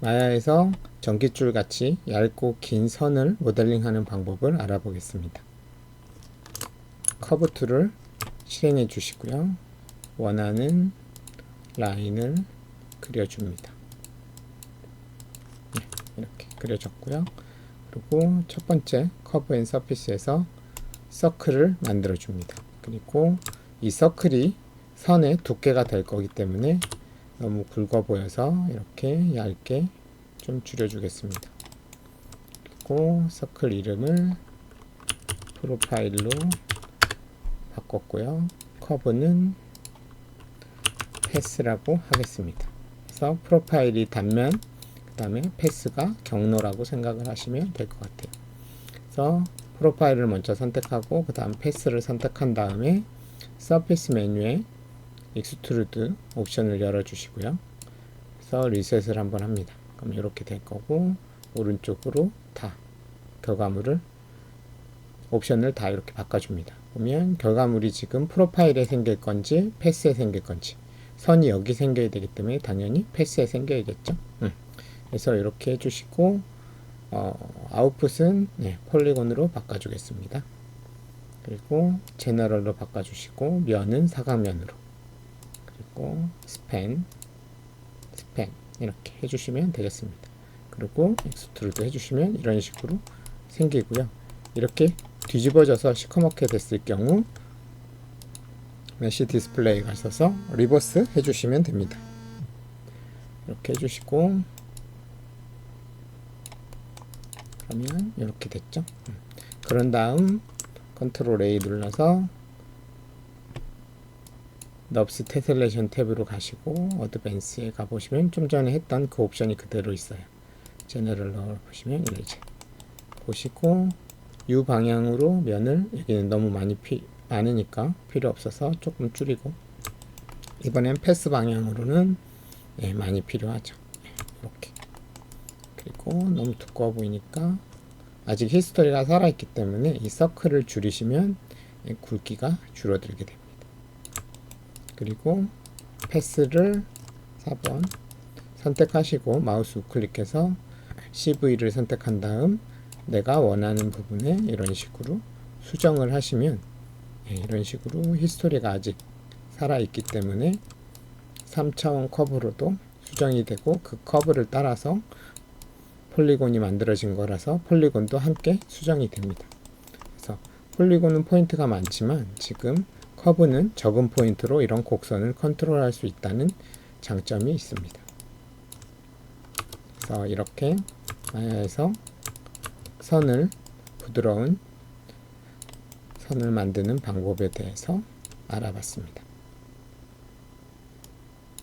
마야에서 전깃줄 같이 얇고 긴 선을 모델링하는 방법을 알아보겠습니다. 커브 툴을 실행해 주시고요. 원하는 라인을 그려줍니다. 네, 이렇게 그려졌고요. 그리고 첫 번째 커브 앤 서피스에서 서클을 만들어 줍니다. 그리고 이 서클이 선의 두께가 될 거기 때문에 너무 굵어 보여서 이렇게 얇게 좀 줄여주겠습니다. 그리고 서클 이름을 프로파일로 바꿨고요. 커브는 패스라고 하겠습니다. 그래서 프로파일이 단면, 그 다음에 패스가 경로라고 생각을 하시면 될 것 같아요. 그래서 프로파일을 먼저 선택하고 그 다음 패스를 선택한 다음에 서피스 메뉴에 익스트루드 옵션을 열어주시고요. 그래서 리셋을 한번 합니다. 그럼 이렇게 될 거고 오른쪽으로 다 결과물을 옵션을 다 이렇게 바꿔줍니다. 보면 결과물이 지금 프로파일에 생길 건지 패스에 생길 건지 선이 여기 생겨야 되기 때문에 당연히 패스에 생겨야겠죠. 음. 그래서 이렇게 해주시고 어, 아웃풋은 네, 폴리곤으로 바꿔주겠습니다. 그리고 제너럴로 바꿔주시고 면은 사각면으로 그리고 스팬 스팬 이렇게 해주시면 되겠습니다. 그리고 엑스트루드 해주시면 이런 식으로 생기고요. 이렇게 뒤집어져서 시커멓게 됐을 경우 메시 디스플레이 가셔서 리버스 해주시면 됩니다. 이렇게 해주시고 그러면 이렇게 됐죠. 음. 그런 다음 컨트롤 A 눌러서 넙스 테슬레이션 탭으로 가시고 어드밴스에 가보시면 좀 전에 했던 그 옵션이 그대로 있어요. 제너럴로 보시면 이제 보시고 U 방향으로 면을 여기는 너무 많이 피, 많으니까 필요 없어서 조금 줄이고 이번엔 패스 방향으로는 예, 많이 필요하죠. 이렇게 그리고 너무 두꺼워 보이니까 아직 히스토리가 살아있기 때문에 이 서클을 줄이시면 예, 굵기가 줄어들게 됩니다. 그리고 패스를 4번 선택하시고 마우스 우클릭해서 CV를 선택한 다음 내가 원하는 부분에 이런 식으로 수정을 하시면 예, 이런 식으로 히스토리가 아직 살아있기 때문에 3차원 커브로도 수정이 되고 그 커브를 따라서 폴리곤이 만들어진 거라서 폴리곤도 함께 수정이 됩니다. 그래서 폴리곤은 포인트가 많지만 지금 커브는 적은 포인트로 이런 곡선을 컨트롤할 수 있다는 장점이 있습니다. 그래서 이렇게 마야에서 선을 부드러운 선을 만드는 방법에 대해서 알아봤습니다.